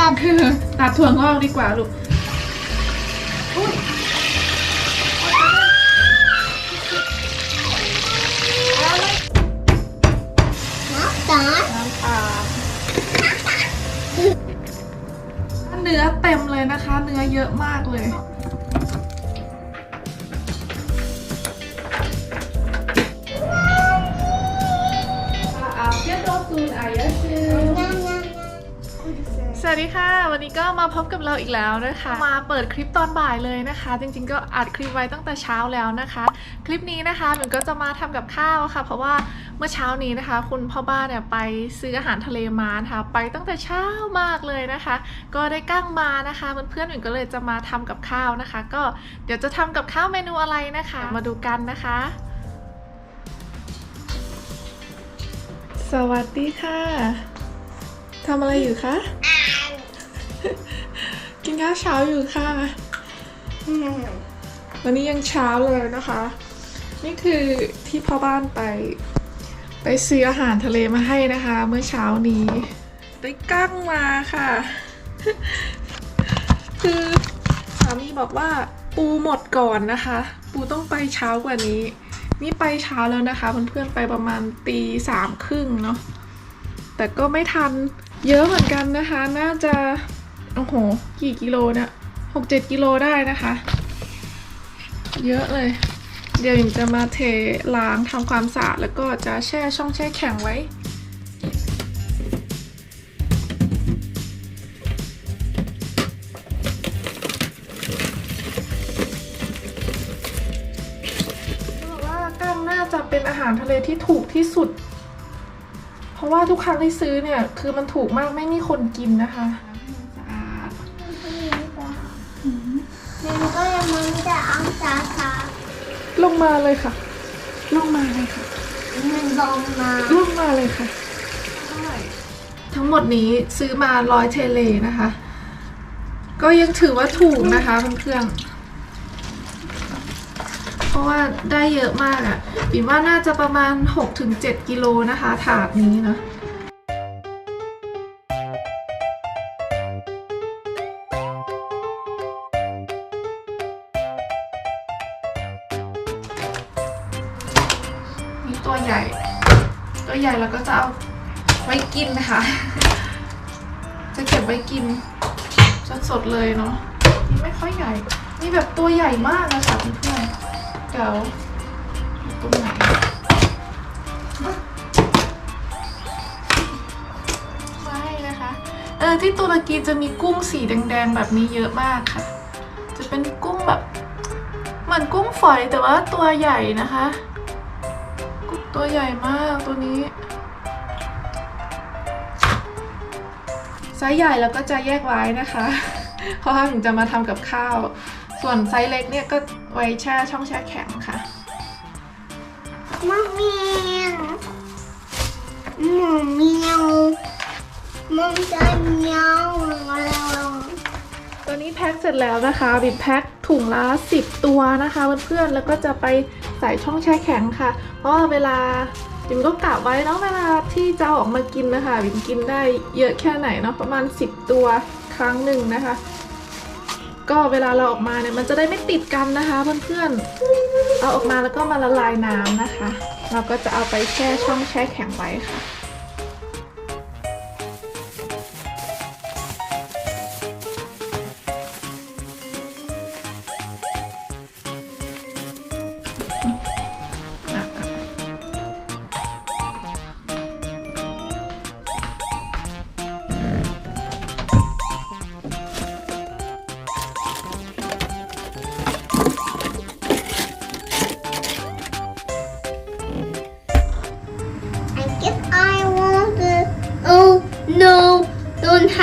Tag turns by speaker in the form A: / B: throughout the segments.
A: ตัด
B: ตัดถั่วงอกดีกว่าลูก
A: น้ำตัด
B: น้ำปลาเนื้อเต็มเลยนะคะ เนื้อเยอะมากเลย สวัสดีค่ะ วันนี้ก็มาพบกับเราอีกแล้วนะคะ มาเปิดคลิปตอนบ่ายเลยนะคะ จริงๆก็อัดคลิปไว้ตั้งแต่เช้าแล้วนะคะ คลิปนี้นะคะหนูก็จะมาทำกับข้าวค่ะ เพราะว่าเมื่อเช้านี้นะคะ คุณพ่อบ้านเนี่ยไปซื้ออาหารทะเลมานะคะไปตั้งแต่เช้ามากเลยนะคะ ก็ได้กั้งมานะคะเพื่อนๆหนูก็เลยจะมาทำกับข้าวนะคะ ก็เดี๋ยวจะทำกับข้าวเมนูอะไรนะคะ มาดูกันนะคะสวัสดีค่ะ ทำอะไรอยู่คะ กินข้าวเช้าอยู่ค่ะ วันนี้ยังเช้าเลยนะคะ นี่คือที่พ่อบ้านไป ไปซื้ออาหารทะเลมาให้นะคะ เมื่อเช้านี้ ได้กั้งมาค่ะ คือสามีบอกว่าปูหมดก่อนนะคะ ปูต้องไปเช้ากว่านี้ นี่ไปเช้าแล้วนะคะเพื่อนๆไปประมาณตีสามครึ่งเนาะแต่ก็ไม่ทันเยอะเหมือนกันนะคะ น่าจะ โอ้โห กี่กิโลเนี่ยหกเจ็ดกิโลได้นะคะ เยอะเลย เดี๋ยวหญิงจะมาเทล้างทำความสะอาดแล้วก็จะแช่ช่องแช่แข็งไว้บอกว่ากั้งน่าจะเป็นอาหารทะเลที่ถูกที่สุด เพราะว่าทุกครั้งที่ซื้อเนี่ย คือมันถูกมากไม่มีคนกินนะคะ
A: มันก็ยังมันจะเอาจาคา
B: ลงมาเลยค่ะ ลงมาเลยค่ะ
A: มันลงมา
B: ลงมาเลยค่ะ ทั้งหมดนี้ซื้อมาร้อยเทเลนะคะ ก็ยังถือว่าถูกนะคะเพื่อนๆเพราะว่าได้เยอะมากอะ่ะปิ่มว่าน่าจะประมาณ 6-7 กิโลนะคะ ถาดนี้นะ ใหญ่ ตัวใหญ่เราก็จะเอาไว้กินนะคะ จะเก็บไว้กินสดๆเลยเนาะนี่ไม่ค่อยใหญ่ นี่แบบตัวใหญ่มากนะคะเพื่อนๆเดี๋ยวตรงไหนไม่นะคะ เออที่ตุรกีจะมีกุ้งสีแดงๆ แบบนี้เยอะมากค่ะ จะเป็นกุ้งแบบ เหมือนกุ้งฝอยแต่ว่าตัวใหญ่นะคะ ตัวใหญ่มากตัวนี้ ไซส์ใหญ่แล้วก็จะแยกไว้นะคะเพราะว่าถึงจะมาทำกับข้าว ส่วนไซส์เล็กเนี่ยก็ไว้แช่ช่องแช่แข็งค่ะ
A: มะเมียวหมูเมียวมันจะเมียวแล้ว
B: ตัวนี้แพ็คเสร็จแล้วนะคะ บิดแพ็คถุงละ 10 ตัวนะคะเพื่อนๆแล้วก็จะไป ใส่ช่องแช่แข็งค่ะเพราะเวลาบิมก็กะไว้เนาะเวลาที่จะอออกมากินนะคะบิมกินได้เยอะแค่ไหนเนาะประมาณ 10 ตัวครั้งหนึ่งนะคะ ก็เวลาเราออกมาเนี่ยมันจะได้ไม่ติดกันนะคะเพื่อนๆเอาออกมาแล้วก็มาละลายน้ำนะคะ เราก็จะเอาไปแช่ช่องแช่แข็งไว้ค่ะ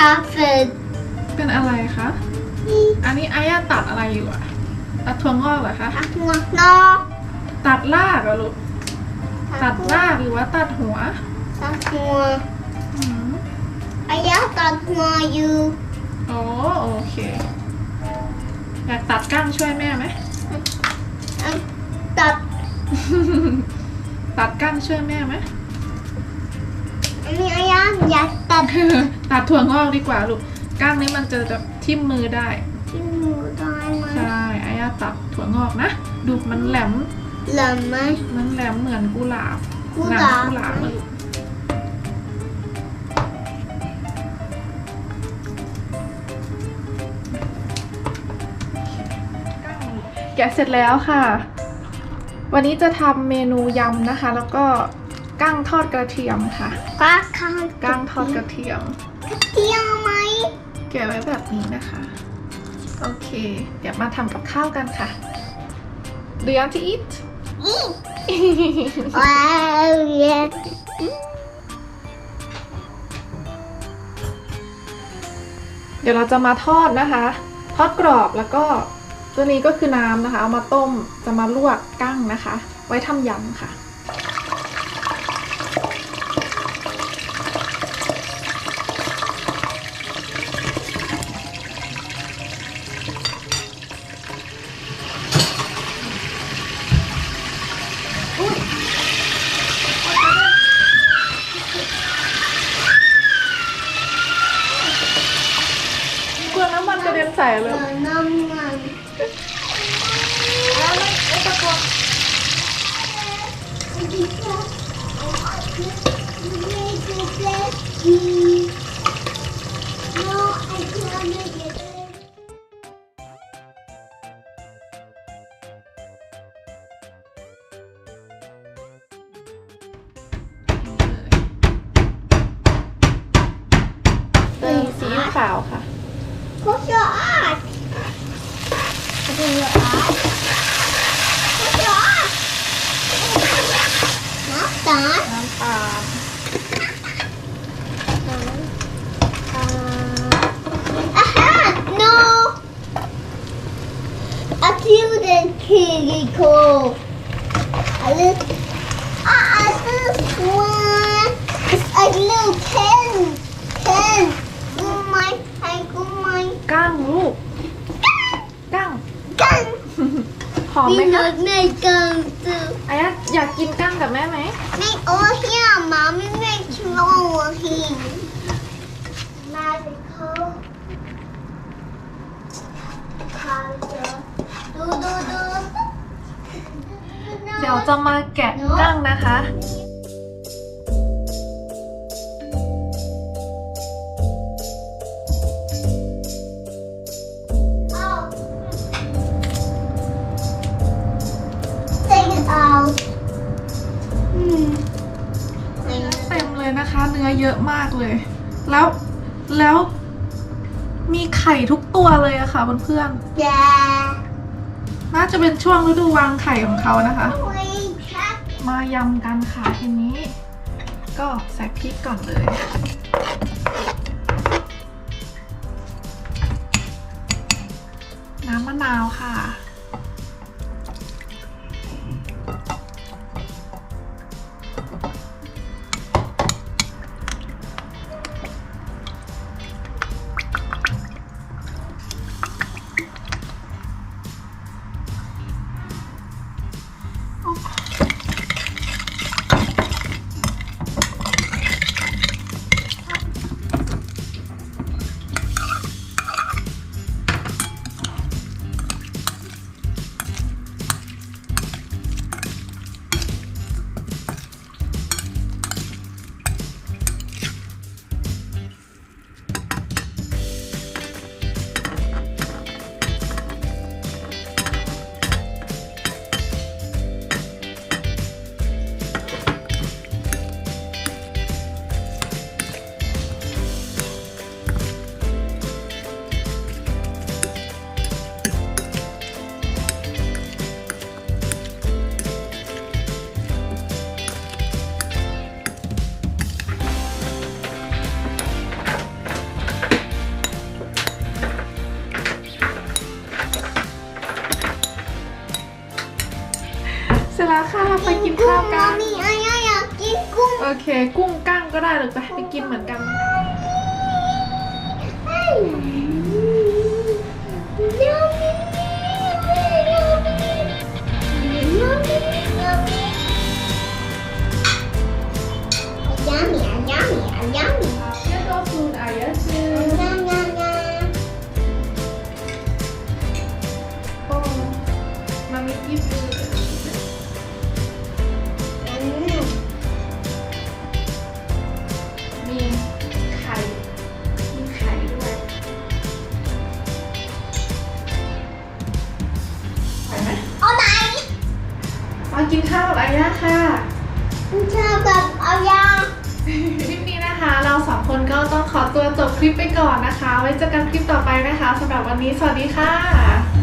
A: don't have it
B: เป็นอะไรคะ อันนี้ไอ้อะตัดอะไรอยู่อะตัดถั่วงอกเหรอคะ
A: ตัดหัวนอก
B: ตัดรากเหรอลูก ตัดรากหรือว่าตัดหัว
A: ตัดหัว
B: อืม
A: อายะตัดหัวอยู่
B: โอ้โอเค อยากตัดก้างช่วยแม่ไหม
A: อันตัด
B: ตัดก้างช่วยแม่ไหม
A: อันนี้อายะอยากตัด
B: ตัดถั่วงอกดีกว่าลูกก้างนี้มันจะแบบทิ่มมือได้
A: ที่หมูได้ไหม
B: ใช่ไอ้อะตัดถั่วงอกนะ ดูมันแหลม
A: เหลือไหม
B: มันแหลมเหมือนกุหลาบ
A: กุหลาบ
B: น้ำกุหลาบเลยแกะเสร็จแล้วค่ะ วันนี้จะทำเมนูยำนะคะ แล้วก็ กั้งทอดกระเทียมค่ะ
A: ก้าข้าง
B: กั้งทอดกระเทียม
A: เที่ยวไหม
B: แกะไว้แบบนี้นะคะ โอเค เดี๋ยวมาทำกับข้าวกันค่ะ Do you want to eat?
A: ว้าวเย้
B: เดี๋ยวเราจะมาทอดนะคะ ทอดกรอบแล้วก็ตัวนี้ก็คือน้ำนะคะ เอามาต้มจะมาลวกกั้งนะคะ ไว้ทำยำค่ะ กลัวน้ำมันกระเด็นใส่
A: เห
B: เล
A: ลื
B: ย
A: อน้ำมัน
B: แล้วไม่ไม่ ตะโกน
A: No, I can't make it. It's a little pen. Pen. Go my. I go my.
B: กั้งลูกกั้ง
A: Gun.
B: หอมไหม
A: We
B: คะ
A: not make gun too.
B: ไอ้อะอยากกินกั้งกับแม่ไหม
A: Make over here, mommy. Make sure over here. Magical. Culture. Do do do.
B: เดี๋ยวจะมาแกะกั้งนะคะ นะคะเนื้อเยอะมากเลย แล้วแล้วมีไข่ทุกตัวเลยอะค่ะเพื่อน
A: Yeah.
B: ๆน่าจะเป็นช่วงฤดูวางไข่ของเขานะคะ
A: Wait, cat.
B: มายำกันค่ะทีนี้ ก็ใส่พริกก่อนเลย น้ำมะนาวค่ะ เสร็จแล้วค่ะไปกินข้าวกัน
A: Mommy, I I I get good.
B: โอเค กุ้งกั้งก็ได้เลยไปไปกินเหมือนกัน
A: Yummy, yummy, yummy. า
B: วกับอาย่า
A: ค่ะชอบกับอายา
B: คลิปนี้นะคะ เราสองคนก็ต้องขอตัวจบคลิปไปก่อนนะคะ ไว้เจอกันคลิปต่อไปนะคะสำหรับวันนี้สวัสดีค่ะ